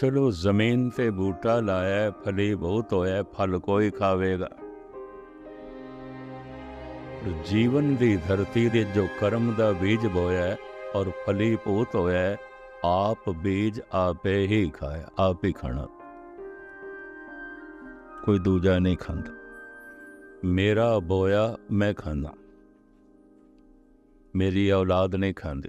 ਚਲੋ ਜ਼ਮੀਨ ਤੇ ਬੂਟਾ ਲਾਇਆ, ਫਲੀ ਬਹੁਤ ਹੋਇਆ, ਫਲ ਕੋਈ ਖਾਵੇਗਾ? ਜੀਵਨ ਦੀ ਧਰਤੀ ਦੇ ਜੋ ਕਰਮ ਦਾ ਬੀਜ ਬੋਇਆ ਔਰ ਫਲੀ ਪੂਤ ਹੋਇਆ ਆਪ ਬੀਜ ਆਪੇ ਹੀ ਖਾਇਆ, ਆਪ ਹੀ ਖਾਣਾ। ਕੋਈ ਦੂਜਾ ਨਹੀਂ ਖਾਂਦਾ। ਮੇਰਾ ਬੋਇਆ, ਮੈਂ ਖਾਂਦਾ। ਮੇਰੀ ਔਲਾਦ ਨਹੀਂ ਖਾਂਦੀ।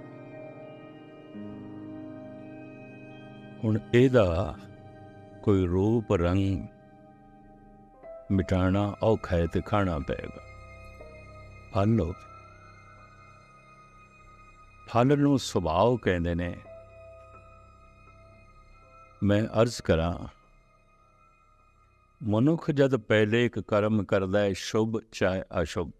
ਹੁਣ ਇਹਦਾ ਕੋਈ ਰੂਪ, ਰੰਗ ਮਿਟਾਣਾ ਔਖਾ ਹੈ ਤੇ ਖਾਣਾ ਪਏਗਾ। ਫਲ ਹੋ ਫਲ ਨੂੰ ਸੁਭਾਅ ਕਹਿੰਦੇ ਨੇ। ਮੈਂ ਅਰਜ਼ ਕਰਾਂ, ਮਨੁੱਖ ਜਦ ਪਹਿਲੇ ਇੱਕ ਕਰਮ ਕਰਦਾ ਹੈ, ਸ਼ੁਭ ਚਾਹੇ ਅਸ਼ੁਭ।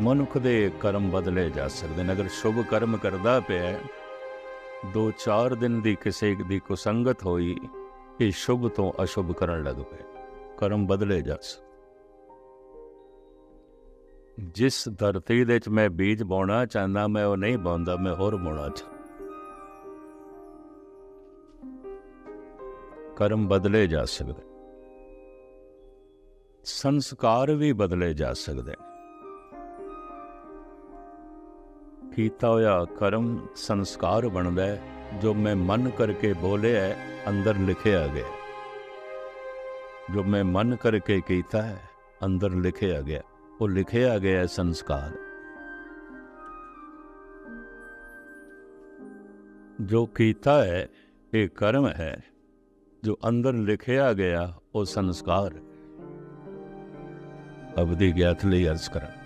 ਮਨੁੱਖ ਦੇ ਕਰਮ ਬਦਲੇ ਜਾ ਸਕਦੇ ਨੇ। ਅਗਰ ਸ਼ੁਭ ਕਰਮ ਕਰਦਾ ਪਿਆ ਦੋ ਚਾਰ ਦਿਨ ਦੀ ਕਿਸੇ ਦੀ ਕੁਸੰਗਤ ਹੋਈ ਇਹ ਸ਼ੁਭ ਤੋਂ ਅਸ਼ੁਭ ਕਰਨ ਲੱਗ ਪਏ। ਕਰਮ ਬਦਲੇ ਜਾ ਸਕਦੇ ਜਿਸ ਧਰਤੀ ਦੇ ਵਿੱਚ ਮੈਂ ਬੀਜ ਬੋਣਾ ਚਾਹੁੰਦਾ, ਮੈਂ ਉਹ ਨਹੀਂ ਬੋਂਦਾ, ਮੈਂ ਹੋਰ ਬੋਣਾ ਚਾਹ ਕਰਮ ਬਦਲੇ ਜਾ ਸਕਦੇ। ਸੰਸਕਾਰ ਵੀ ਬਦਲੇ ਜਾ ਸਕਦੇ। ਕੀਤਾ ਹੋਇਆ ਕਰਮ ਸੰਸਕਾਰ ਬਣਦਾ ਹੈ, ਜੋ ਮੈਂ ਮਨ ਕਰਕੇ ਬੋਲਿਆ ਅੰਦਰ ਲਿਖਿਆ ਗਿਆ ਜੋ ਮੈਂ ਮਨ ਕਰਕੇ ਕੀਤਾ ਹੈ, ਅੰਦਰ ਲਿਖਿਆ ਗਿਆ ਉਹ ਲਿਖਿਆ ਗਿਆ ਸੰਸਕਾਰ। ਜੋ ਕੀਤਾ ਹੈ, ਇਹ ਕਰਮ ਹੈ। ਜੋ ਅੰਦਰ ਲਿਖਿਆ ਗਿਆ, ਉਹ ਸੰਸਕਾਰ ਅਬਦੀ ਗਿਆਤ ਲਈ ਅਰਜ਼ ਕਰਾਂ।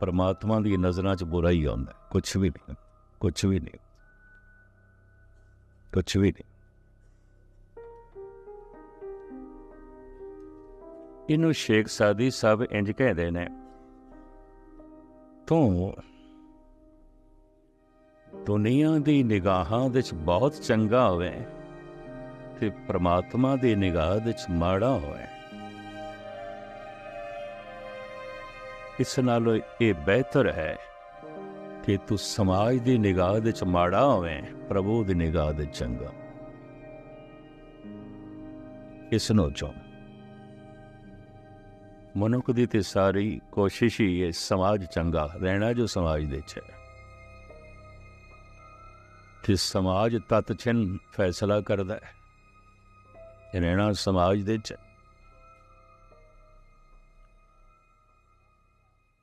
ਪਰਮਾਤਮਾ ਦੀ ਨਜ਼ਰਾਂ 'ਚ ਬੁਰਾ ਹੀ। ਆਉਂਦਾ ਕੁਝ ਵੀ ਨਹੀਂ ਕੁਝ ਵੀ ਨਹੀਂ ਕੁਝ ਵੀ ਨਹੀਂ। ਇਹਨੂੰ ਸ਼ੇਖ ਸਾਦੀ ਸਾਹਿਬ ਇੰਜ ਕਹਿੰਦੇ ਨੇ, ਤੂੰ ਦੁਨੀਆ ਦੀ ਨਿਗਾਹਾਂ ਵਿੱਚ ਬਹੁਤ ਚੰਗਾ ਹੋਵੇ ਤੇ ਪ੍ਰਮਾਤਮਾ ਦੀ ਨਿਗਾਹ ਵਿੱਚ ਮਾੜਾ ਹੋਵੇ। ਇਸ ਨਾਲੋਂ ਇਹ ਬਿਹਤਰ ਹੈ ਕਿ ਤੂੰ ਸਮਾਜ ਦੀ ਨਿਗਾਹ ਵਿੱਚ ਮਾੜਾ ਹੋਵੇ, ਪ੍ਰਭੂ ਦੀ ਨਿਗਾਹ ਵਿੱਚ ਚੰਗਾ। ਇਸ ਨੂੰ ਚੋਂ ਮਨੁੱਖ ਦੀ ਤੇ ਸਾਰੀ ਕੋਸ਼ਿਸ਼ ਹੀ ਹੈ ਸਮਾਜ ਚੰਗਾ ਰਹਿਣਾ ਜੋ ਸਮਾਜ ਦੇ ਚ ਹੈ। ਤੇ ਸਮਾਜ ਤਤ ਚਿੰਨ ਫੈਸਲਾ ਕਰਦਾ ਹੈ। ਰਹਿਣਾ ਸਮਾਜ ਦੇ ਚ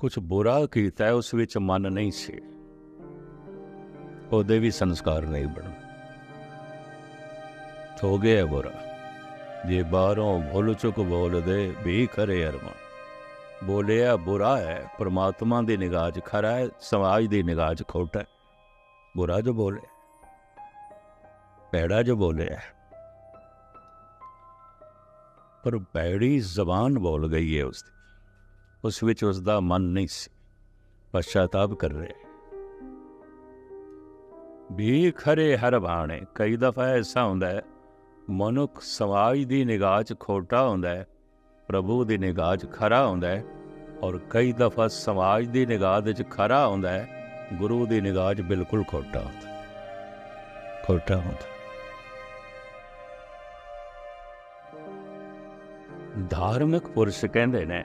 ਕੁਝ ਬੁਰਾ ਕੀਤਾ ਹੈ, ਉਸ ਵਿੱਚ ਮਨ ਨਹੀਂ ਸੀ। ਉਹਦੇ ਵੀ ਸੰਸਕਾਰ ਨਹੀਂ ਬਣ। ਹੋ ਗਿਆ ਬੁਰਾ। ਜੇ ਬਾਹਰੋਂ ਭੁੱਲ ਚੁੱਕ ਬੋਲਦੇ ਵੀ ਕਰੇ ਅਰਮਾ ਬੋਲਿਆ ਬੁਰਾ ਹੈ, ਪ੍ਰਮਾਤਮਾ ਦੀ ਨਿਗਾਹ 'ਚ ਖਰਾ ਹੈ, ਸਮਾਜ ਦੀ ਨਿਗਾਹ 'ਚ ਖੋਟਾ ਹੈ। ਬੁਰਾ ਜੋ ਬੋਲੇ ਪੈੜਾ ਜੋ ਬੋਲਿਆ। ਪਰ ਪੈੜੀ ਜ਼ਬਾਨ ਬੋਲ ਗਈ ਹੈ ਉਸ ਦੀ ਉਸ ਵਿੱਚ ਉਸ ਦਾ ਮਨ ਨਹੀਂ ਸੀ ਪਛਤਾਪ ਕਰ ਰਿਹਾ ਵੀ ਖਰੇ ਹਰ ਬਾਣੇ, ਕਈ ਦਫਾ ਐਸਾ ਹੁੰਦਾ ਹੈ, ਮਨੁੱਖ ਸਮਾਜ ਦੀ ਨਿਗਾਹ 'ਚ ਖੋਟਾ ਹੁੰਦਾ ਹੈ, ਪ੍ਰਭੂ ਦੀ ਨਿਗਾਹ 'ਚ ਖਰਾ ਹੁੰਦਾ ਹੈ ਔਰ ਕਈ ਦਫਾ ਸਮਾਜ ਦੀ ਨਿਗਾਹ 'ਚ ਖਰਾ ਹੁੰਦਾ ਹੈ, ਗੁਰੂ ਦੀ ਨਿਗਾਹ 'ਚ ਬਿਲਕੁਲ ਖੋਟਾ ਹੁੰਦਾ ਖੋਟਾ ਹੁੰਦਾ ਧਾਰਮਿਕ ਪੁਰਸ਼ ਕਹਿੰਦੇ ਨੇ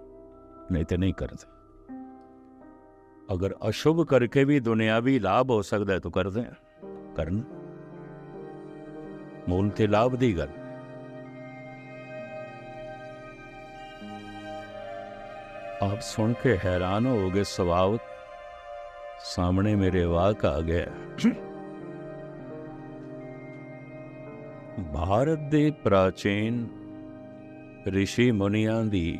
ਨਹੀਂ ਤੇ ਨਹੀਂ ਕਰਦੇ ਅਗਰ ਅਸ਼ੁਭ ਕਰਕੇ ਵੀ ਦੁਨਿਆਵੀ ਲਾਭ ਹੋ ਸਕਦਾ ਹੈ ਤਾਂ ਕਰਦੇ ਕਰਨ ਮੂਲ ਤੇ ਲਾਭ ਦੀ ਗੱਲ ਆਪ ਸੁਣ ਕੇ ਹੈਰਾਨ ਹੋਗੇ ਸਵਾਲ ਸਾਹਮਣੇ ਮੇਰੇ ਵਾਕ ਆ ਗਿਆ ਭਾਰਤ ਦੇ ਪ੍ਰਾਚੀਨ ਰਿਸ਼ੀ ਮੁਨੀਆਂ ਦੀ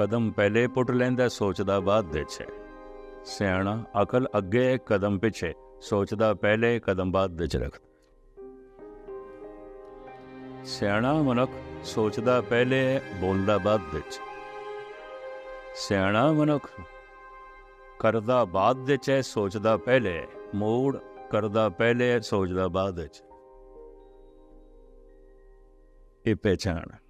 ਕਦਮ ਪਹਿਲੇ ਪੁੱਟ ਲੈਂਦਾ ਸੋਚਦਾ ਬਾਅਦ ਵਿੱਚ ਸਿਆਣਾ ਅਕਲ ਅੱਗੇ ਕਦਮ ਪਿੱਛੇ, ਸੋਚਦਾ ਪਹਿਲੇ ਕਦਮ ਬਾਅਦ ਵਿੱਚ ਰੱਖਦਾ ਸਿਆਣਾ ਮਨੁੱਖ ਸੋਚਦਾ ਪਹਿਲੇ, ਬੋਲਦਾ ਬਾਅਦ ਵਿੱਚ ਸਿਆਣਾ ਮਨੁੱਖ ਕਰਦਾ ਬਾਅਦ ਵਿੱਚ ਹੈ ਸੋਚਦਾ ਪਹਿਲੇ, ਮੂੜ ਕਰਦਾ ਪਹਿਲੇ, ਸੋਚਦਾ ਬਾਅਦ ਵਿੱਚ ਇਹ ਪਹਿਚਾਨ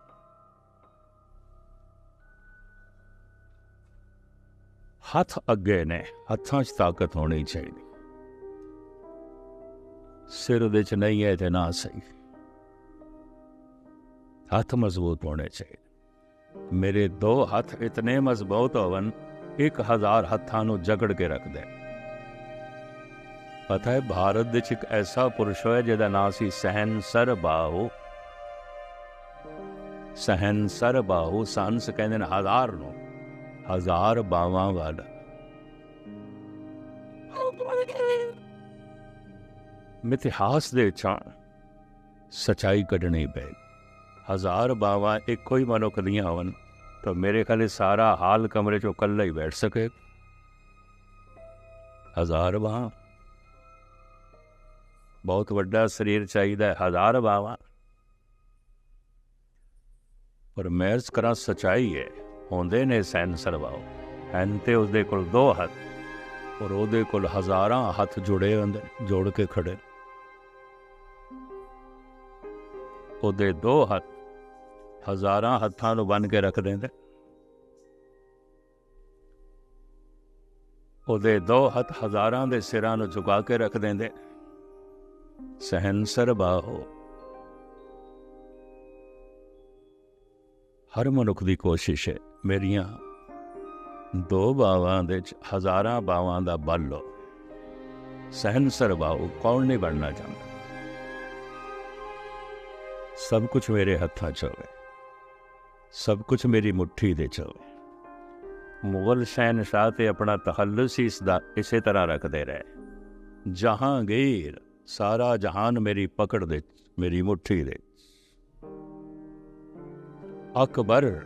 ਹੱਥ ਅੱਗੇ ਨੇ ਹੱਥਾਂ 'ਚ ਤਾਕਤ ਹੋਣੀ ਚਾਹੀਦੀ ਸਿਰ ਦੇ 'ਚ ਨਹੀਂ ਹੈ ਤੇ ਨਾ ਸਹੀ ਹੱਥ ਮਜ਼ਬੂਤ ਹੋਣੇ ਚਾਹੀਦੇ ਮੇਰੇ ਦੋ ਹੱਥ ਇਤਨੇ ਮਜ਼ਬੂਤ ਹੋਵਨ 1000 ਹੱਥਾਂ ਨੂੰ ਜਕੜ ਕੇ ਰੱਖਦੇ ਪਤਾ ਹੈ ਭਾਰਤ ਦੇ ਵਿੱਚ ਇੱਕ ਐਸਾ ਪੁਰਸ਼ ਹੋਇਆ ਜਿਹਦਾ ਨਾਮ ਸੀ ਸਹਿਨਸਰ ਬਾਹੂ ਸਹਿਨਸਰ ਬਾਹੂ ਸੰਸ ਕਹਿੰਦੇ ਨੇ ਹਜ਼ਾਰ ਨੂੰ ਹਜ਼ਾਰ ਬਾਵਾਂ ਵਾਲਾ। ਮਿਥਿਹਾਸ ਦੇ ਵਿੱਚ ਸਚਾਈ ਕੱਢਣੀ ਪੈ। ਹਜ਼ਾਰ ਬਾਵਾਂ ਇੱਕੋ ਹੀ ਮਨੁੱਖ ਦੀਆਂ ਹੋਣ, ਤਾਂ ਮੇਰੇ ਖਿਆਲ ਸਾਰਾ ਹਾਲ ਕਮਰੇ ਚੋਂ ਇਕੱਲਾ ਹੀ ਬੈਠ ਸਕੇ। ਹਜ਼ਾਰ ਬਾਹਾਂ ਬਹੁਤ ਵੱਡਾ ਸਰੀਰ ਚਾਹੀਦਾ ਹੈ, ਹਜ਼ਾਰ ਬਾਹਾਂ ਪਰ ਮੈਰਸ ਕਰਾਂ ਸਚਾਈ ਹੈ। ਹੁੰਦੇ ਨੇ ਸੈਨ ਸਰਵਾਓ। ਹਨ ਤੇ ਉਸਦੇ ਕੋਲ ਦੋ ਹੱਥ, ਔਰ ਉਹਦੇ ਕੋਲ ਹਜ਼ਾਰਾਂ ਹੱਥ ਜੁੜੇ ਹੁੰਦੇ ਜੋੜ ਕੇ ਖੜੇ ਉਹਦੇ ਦੋ ਹੱਥ ਹਜ਼ਾਰਾਂ ਹੱਥਾਂ ਨੂੰ ਬੰਨ ਕੇ ਰੱਖ ਦਿੰਦੇ ਉਹਦੇ ਦੋ ਹੱਥ ਹਜ਼ਾਰਾਂ ਦੇ ਸਿਰਾਂ ਨੂੰ ਝੁਕਾ ਕੇ ਰੱਖ ਦਿੰਦੇ ਸਹਿਨਸਰ ਬਾਹੋ ਹਰ ਮਨੁੱਖ ਦੀ ਕੋਸ਼ਿਸ਼ ਹੈ ਮੇਰੀਆਂ ਦੋ ਬਾਵਾਂ ਦੇ ਚ ਹਜ਼ਾਰਾਂ ਬਾਵਾਂ ਦਾ ਬਲ ਲੋ ਸਹਿਨਸਰ ਬਾਹੋ, ਕੌਣ ਨਹੀਂ ਬਣਨਾ ਚਾਹੁੰਦਾ? ਸਭ ਕੁਝ ਮੇਰੇ ਹੱਥਾਂ 'ਚ ਹੋਵੇ। ਸਭ ਕੁਝ ਮੇਰੀ ਮੁਠੀ ਦੇ 'ਚ ਹੋਵੇ। ਮੁਗਲ ਸ਼ਹਿਨशाह ਤੇ ਆਪਣਾ ਤਖੱਲੁਸ ਇਸ ਦਾ ਇਸੇ ਤਰ੍ਹਾਂ ਰੱਖਦੇ ਰਹੇ। ਜਹਾਂਗੀਰ, ਸਾਰਾ ਜਹਾਨ ਮੇਰੀ ਪਕੜ ਦੇ ਮੇਰੀ ਮੁਠੀ ਦੇ ਅਕਬਰ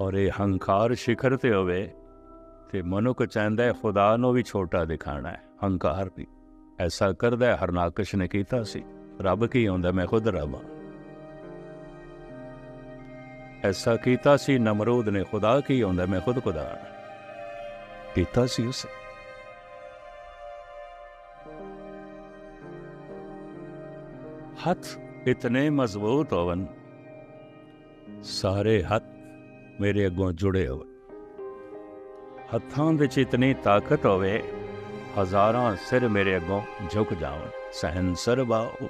ਔਰ ਇਹ ਹੰਕਾਰ ਸਿਖਰ ਤੇ ਹੋਵੇ ਤੇ ਮਨੁੱਖ ਚਾਹੁੰਦਾ ਹੈ ਖੁਦਾ ਨੂੰ ਵੀ ਛੋਟਾ ਦਿਖਾਣਾ ਹੈ, ਹੰਕਾਰ ਵੀ। ਐਸਾ ਕਰਦਾ ਹਰਨਾਕਸ਼ ਨੇ ਕੀਤਾ ਸੀ। ਰੱਬ ਕੀ ਹੁੰਦਾ, ਮੈਂ ਖੁਦ ਰੱਬ ਹਾਂ। ਐਸਾ ਕੀਤਾ ਸੀ, ਨਮਰੂਦ ਨੇ, ਖੁਦਾ ਕੀ ਹੁੰਦਾ, ਮੈਂ ਖੁਦ ਖੁਦਾ ਕੀਤਾ ਸੀ ਉਸ ਹੱਥ ਇਤਨੇ ਮਜ਼ਬੂਤ ਹੋਵਨ, ਸਾਰੇ ਹੱਥ ਮੇਰੇ ਅੱਗੋਂ ਜੁੜੇ ਹੋਵੇ ਹੱਥਾਂ ਵਿੱਚ ਇਤਨੀ ਤਾਕਤ ਹੋਵੇ ਹਜ਼ਾਰਾਂ ਸਿਰ ਮੇਰੇ ਅੱਗੋਂ ਝੁਕ ਜਾਵਣ ਸਹਿਨ ਸਰਬਾਉ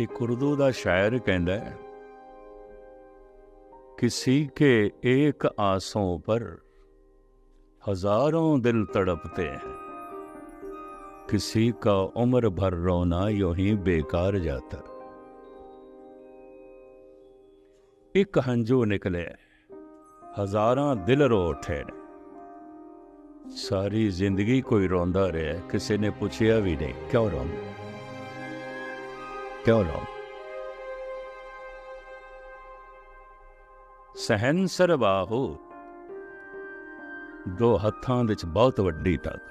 ਇੱਕ ਉਰਦੂ ਦਾ ਸ਼ਾਇਰ ਕਹਿੰਦਾ ਹੈ किसी के एक आंसों पर हजारों दिल तड़पते हैं किसी का उम्र भर रोना यूं ही बेकार जाता ਇੱਕ ਹੰਝੂ ਨਿਕਲੇ। ਹਜ਼ਾਰਾਂ ਦਿਲ ਰੋ ਉੱਠੇ। ਨੇ ਸਾਰੀ ਜ਼ਿੰਦਗੀ ਕੋਈ ਰੋਂਦਾ ਰਿਹਾ, ਕਿਸੇ ਨੇ ਪੁੱਛਿਆ ਵੀ ਨਹੀਂ, ਕਿਉਂ ਰੋਂਦਾ? ਕਿਉਂ ਰੋਂਦਾ? ਸਹਿਨਸਰ ਬਾਹੂ ਦੋ ਹੱਥਾਂ ਵਿੱਚ ਬਹੁਤ ਵੱਡੀ ਤਾਕਤ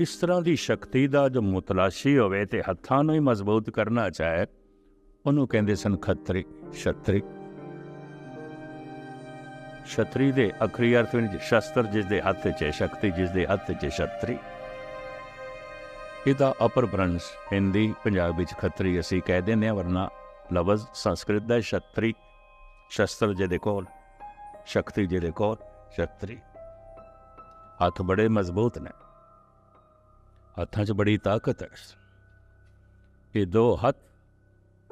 ਇਸ ਤਰ੍ਹਾਂ ਦੀ ਸ਼ਕਤੀ ਦਾ ਜੋ ਮੁਤਲਾਸ਼ੀ ਹੋਵੇ ਤੇ ਹੱਥਾਂ ਨੂੰ ਹੀ ਮਜ਼ਬੂਤ ਕਰਨਾ ਚਾਹੇ, ਉਹਨੂੰ ਕਹਿੰਦੇ ਸਨ ਖੱਤਰੀ। ਛਤਰੀ। ਛਤਰੀ ਦੇ ਅਖਰੀ ਅਰਥ ਵਿੱਚ ਸ਼ਸਤਰ ਜਿਸ ਦੇ ਹੱਥ 'ਚ ਹੈ, ਸ਼ਕਤੀ ਜਿਸ ਦੇ ਹੱਥ 'ਚ ਛਤਰੀ। ਇਹਦਾ ਅਪਰ ਬ੍ਰੰਸ਼ ਹਿੰਦੀ, ਪੰਜਾਬ ਵਿੱਚ ਖੱਤਰੀ ਅਸੀਂ ਕਹਿ ਦਿੰਦੇ ਹਾਂ, ਵਰਨਾ ਲਫ਼ਜ਼ ਸੰਸਕ੍ਰਿਤ ਦਾ ਛਤਰੀ। ਸ਼ਸਤਰ ਜਿਹਦੇ ਕੋਲ, ਸ਼ਕਤੀ ਜਿਹਦੇ ਕੋਲ, ਛਤਰੀ। ਹੱਥ ਬੜੇ ਮਜ਼ਬੂਤ ਨੇ। ਹੱਥਾਂ 'ਚ ਬੜੀ ਤਾਕਤ ਹੈ। ਇਹ ਦੋ ਹੱਥ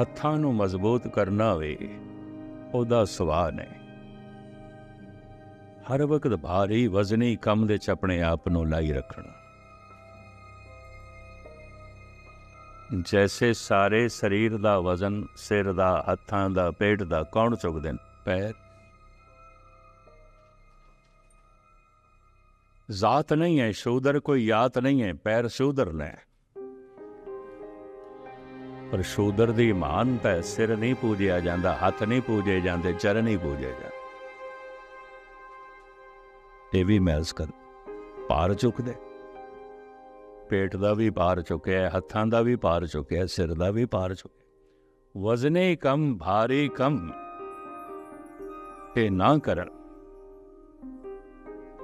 ਹੱਥਾਂ ਨੂੰ ਮਜ਼ਬੂਤ ਕਰਨਾ ਵੇ, ਉਹਦਾ ਸਵਾਲ ਹੈ ਹਰ ਵਕਤ ਭਾਰੀ ਵਜ਼ਨੀ ਕੰਮ ਦੇ ਚ ਆਪਣੇ ਆਪ ਨੂੰ ਲਾਈ ਰੱਖਣਾ। ਜੈਸੇ ਸਾਰੇ ਸਰੀਰ ਦਾ ਵਜ਼ਨ, ਸਿਰ ਦਾ, ਹੱਥਾਂ ਦਾ, ਪੇਟ ਦਾ, ਕੌਣ ਚੁੱਕਦੇ ਨੇ? ਪੈਰ। ਜ਼ਾਤ ਨਹੀਂ ਹੈ ਸ਼ੂਦਰ ਕੋਈ ਯਾਤ ਨਹੀਂ ਹੈ ਪੈਰ ਸ਼ੂਦਰ ਨੇ ਪਰ ਸ਼ੂਦਰ ਦੀ ਮਾਨਤਾ ਸਿਰ ਨਹੀਂ ਪੂਜਿਆ ਜਾਂਦਾ, ਹੱਥ ਨਹੀਂ ਪੂਜੇ ਜਾਂਦੇ, ਚਰਨ ਨਹੀਂ ਪੂਜੇ ਜਾਂਦੇ। ਇਹ ਵੀ ਮਹਿਸ ਕਰ ਭਾਰ ਚੁੱਕਦੇ। ਪੇਟ ਦਾ ਵੀ ਪਾਰ ਚੁੱਕਿਆ, ਹੱਥਾਂ ਦਾ ਵੀ ਭਾਰ ਚੁੱਕਿਆ, ਸਿਰ ਦਾ ਵੀ ਭਾਰ ਚੁੱਕਿਆ। ਵਜ਼ਨੇ ਕਮ, ਭਾਰੀ ਕਮ। ਤੇ ਨਾ ਕਰਨ।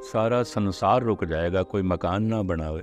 ਸਾਰਾ ਸੰਸਾਰ ਰੁਕ ਜਾਏਗਾ, ਕੋਈ ਮਕਾਨ ਨਾ ਬਣਾਵੇ।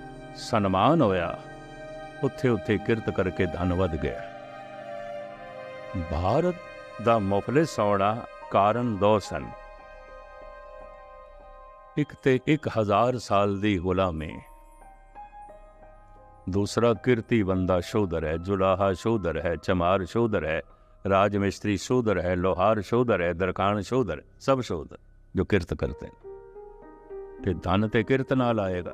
ਸਨਮਾਨ ਹੋਇਆ। ਉੱਥੇ ਉੱਥੇ ਕਿਰਤ ਕਰਕੇ ਧਨ ਵਧ ਗਿਆ। ਭਾਰਤ ਦਾ ਮੁਫਲਿਸ ਹੋਣਾ ਕਾਰਨ ਦੋ ਸਨ। ਇੱਕ ਤੇ 1000 ਸਾਲ ਦੀ ਗੁਲਾਮੀ। ਦੂਸਰਾ ਕਿਰਤੀ ਬੰਦਾ ਸ਼ੋਧਰ ਹੈ, ਜੁਲਾਹਾ ਸ਼ੋਧਰ ਹੈ, ਚਮਾਰ ਸ਼ੋਧਰ ਹੈ ਰਾਜ ਮਿਸਤਰੀ ਸ਼ੂਦਰ ਹੈ, ਲੋਹਾਰ ਸ਼ੂਦਰ ਹੈ ਦਰਕਾਨ ਸ਼ੂਦਰ ਸਭ ਸ਼ੂਦਰ ਜੋ ਕਿਰਤ ਕਰਤੇ। ਤੇ ਧਨ ਤੇ ਕਿਰਤ ਨਾਲ ਆਏਗਾ।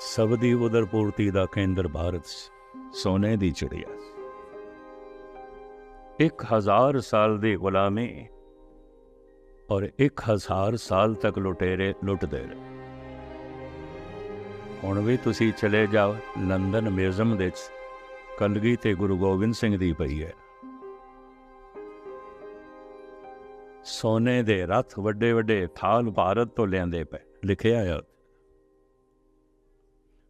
ਸਭ ਦੀ ਉਦਰ ਪੂਰਤੀ ਦਾ ਕੇਂਦਰ ਭਾਰਤ ਸੋਨੇ ਦੀ ਚਿੜੀਆ। 1000 ਸਾਲ ਦੀ ਗੁਲਾਮੀ ਔਰ 1000 ਸਾਲ ਤੱਕ ਲੁਟੇਰੇ, ਲੁੱਟਦੇ ਰਹੇ। ਹੁਣ ਵੀ ਤੁਸੀਂ ਚਲੇ ਜਾਓ ਲੰਡਨ ਮਿਊਜ਼ੀਅਮ ਦੇ ਵਿੱਚ ਕਲਗੀ ਤੇ ਗੁਰੂ ਗੋਬਿੰਦ ਸਿੰਘ ਦੀ ਪਈ ਹੈ। ਸੋਨੇ ਦੇ ਰਥ ਵੱਡੇ ਵੱਡੇ ਥਾਲ ਭਾਰਤ ਤੋਂ ਲਿਆਂਦੇ ਪਏ, ਲਿਖਿਆ ਹੈ।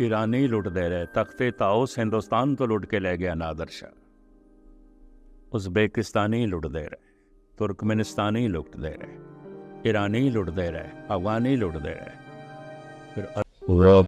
ਈਰਾਨੀ ਲੁੱਟਦੇ ਰਹੇ, ਤਖਤੇ ਤਾਉਸ ਹਿੰਦੁਸਤਾਨ ਤੋਂ ਲੁੱਟ ਕੇ ਲੈ ਗਿਆ ਨਾਦਰ ਸ਼ਾਹ ਉਜ਼ਬੇਕਿਸਤਾਨੀ ਲੁੱਟਦੇ ਰਹੇ, ਤੁਰਕਮੇਨਿਸਤਾਨੀ ਲੁੱਟਦੇ ਰਹੇ ਈਰਾਨੀ ਲੁੱਟਦੇ ਰਹੇ, ਅਫਗਾਨੀ ਲੁੱਟਦੇ ਰਹੇ। ਫਿਰ